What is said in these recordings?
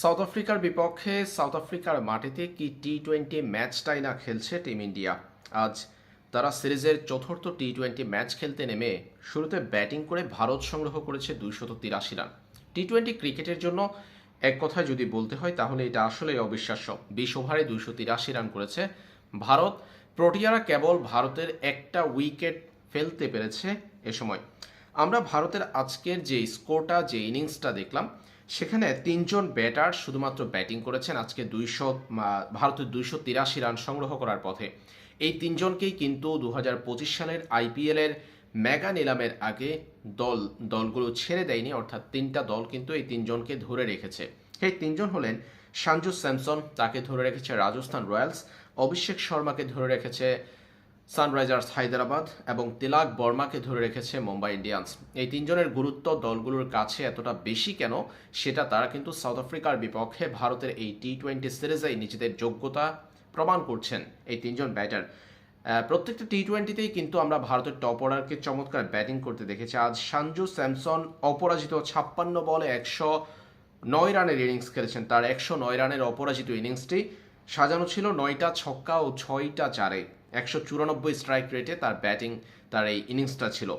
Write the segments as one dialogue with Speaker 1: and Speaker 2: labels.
Speaker 1: South আফ্রিকার বিপক্ষে south আফ্রিকার মাটিতে কি টি টোয়েন্টি ম্যাচটাই না খেলছে টিম ইন্ডিয়া? আজ তারা সিরিজের চতুর্থ টি টোয়েন্টি ম্যাচ খেলতে নেমে শুরুতে ব্যাটিং করে ভারত সংগ্রহ করেছে দুইশত তিরাশি রান। টি টোয়েন্টি ক্রিকেটের জন্য এক কথায় যদি বলতে হয়, তাহলে এটা আসলেই অবিশ্বাস্য। বিশ ওভারে দুইশো তিরাশি রান করেছে ভারত। প্রোটিয়ারা কেবল ভারতের একটা উইকেট ফেলতে পেরেছে এ সময়। আমরা ভারতের আজকের যে স্কোরটা যে ইনিংসটা দেখলাম সেখানে তিনজন ব্যাটার শুধুমাত্র ব্যাটিং করেছেন আজকে দুইশো ভারতের দুইশো তিরাশি রান সংগ্রহ করার পথে। এই তিনজনকেই কিন্তু দু হাজার পঁচিশ সালের আইপিএলের মেগা নিলামের আগে দল, দলগুলো ছেড়ে দেয়নি, অর্থাৎ তিনটা দল কিন্তু এই তিনজনকে ধরে রেখেছে। এই তিনজন হলেন সঞ্জু স্যামসন, তাকে ধরে রেখেছে রাজস্থান রয়্যালস, অভিষেক শর্মাকে ধরে রেখেছে সানরাইজার্স হায়দ্রাবাদ এবং তিলাক বর্মাকে ধরে রেখেছে মুম্বাই ইন্ডিয়ান্স। এই তিনজনের গুরুত্ব দলগুলোর কাছে এতটা বেশি কেন? সেটা তারা কিন্তু সাউথ আফ্রিকার বিপক্ষে ভারতের এই টি টোয়েন্টি সিরিজেই নিজেদের যোগ্যতা প্রমাণ করছেন এই তিনজন ব্যাটার। প্রত্যেকটা টি টোয়েন্টিতেই কিন্তু আমরা ভারতের টপ অর্ডারকে চমৎকার ব্যাটিং করতে দেখেছি। আজ সঞ্জু স্যামসন অপরাজিত ছাপ্পান্ন বলে একশো নয় রানের ইনিংস খেলেছেন। তার একশো নয় রানের অপরাজিত ইনিংসটি সাজানো ছিল নয়টা ছক্কা ও ছয়টা চারে। একশো চুরানব্বই স্ট্রাইক রেটে তার ব্যাটিং তার এই ইনিংসটা ছিল।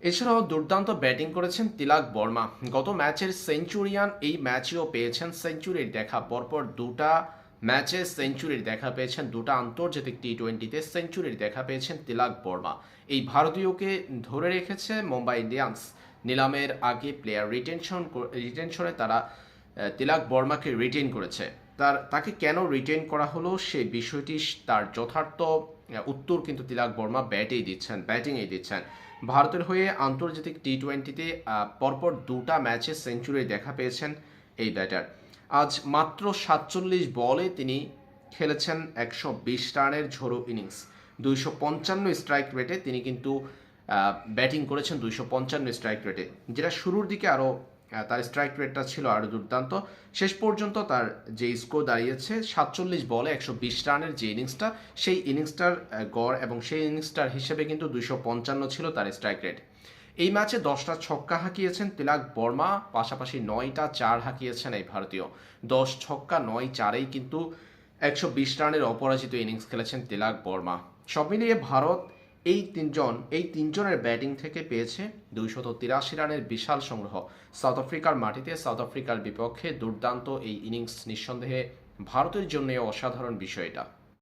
Speaker 1: এছাড়াও দুর্দান্ত ব্যাটিং করেছেন তিলাক বর্মা। গত ম্যাচের সেঞ্চুরিয়ান এই ম্যাচেও পেয়েছেন সেঞ্চুরির দেখা। পরপর দুটা ম্যাচে সেঞ্চুরির দেখা পেয়েছেন, দুটা আন্তর্জাতিক টি টোয়েন্টিতে সেঞ্চুরির দেখা পেয়েছেন তিলাক বর্মা। এই ভারতীয়কে ধরে রেখেছে মুম্বাই ইন্ডিয়ান্স। নিলামের আগে প্লেয়ার রিটেনশন রিটেনশনে তারা তিলাক বর্মাকে রিটেন করেছে। তার, তাকে কেন রিটেন করা হলো সেই বিষয়টি তার যথার্থ উত্তর কিন্তু তিলাক বর্মা ব্যাটেই দিচ্ছেন ব্যাটিংয়েই দিচ্ছেন। ভারতের হয়ে আন্তর্জাতিক টি টোয়েন্টিতে পরপর দুটা ম্যাচে সেঞ্চুরি দেখা পেয়েছেন এই ব্যাটার আজ মাত্র সাতচল্লিশ বলে তিনি খেলেছেন একশো বিশ রানের ঝোড়ো ইনিংস দুইশো পঞ্চান্ন স্ট্রাইক রেটে তিনি কিন্তু ব্যাটিং করেছেন দুইশো পঞ্চান্ন স্ট্রাইক রেটে যেটা শুরুর দিকে আরও তার স্ট্রাইক রেটটা ছিল আরও দুর্দান্ত। শেষ পর্যন্ত তার যে স্কোর দাঁড়িয়েছে, সাতচল্লিশ বলে একশো বিশ রানের যে ইনিংসটা সেই ইনিংসটার গড় এবং সেই ইনিংসটার হিসেবে কিন্তু দুইশো পঞ্চান্ন ছিল তার স্ট্রাইক রেট এই ম্যাচে দশটা ছক্কা হাঁকিয়েছেন তিলাক বর্মা, পাশাপাশি নয়টা চার হাঁকিয়েছেন এই ভারতীয়। দশ ছক্কা, নয় চারেই কিন্তু একশো বিশ রানের অপরাজিত ইনিংস খেলেছেন তিলাক বর্মা। সব মিলিয়ে ভারত এই তিনজন, এই তিনজনের ব্যাটিং থেকে পেয়েছে দুইশত তিরাশি রানের বিশাল সংগ্রহ। সাউথ আফ্রিকার মাটিতে সাউথ আফ্রিকার বিপক্ষে দুর্দান্ত এই ইনিংস নিঃসন্দেহে ভারতের জন্য অসাধারণ বিষয় এটা।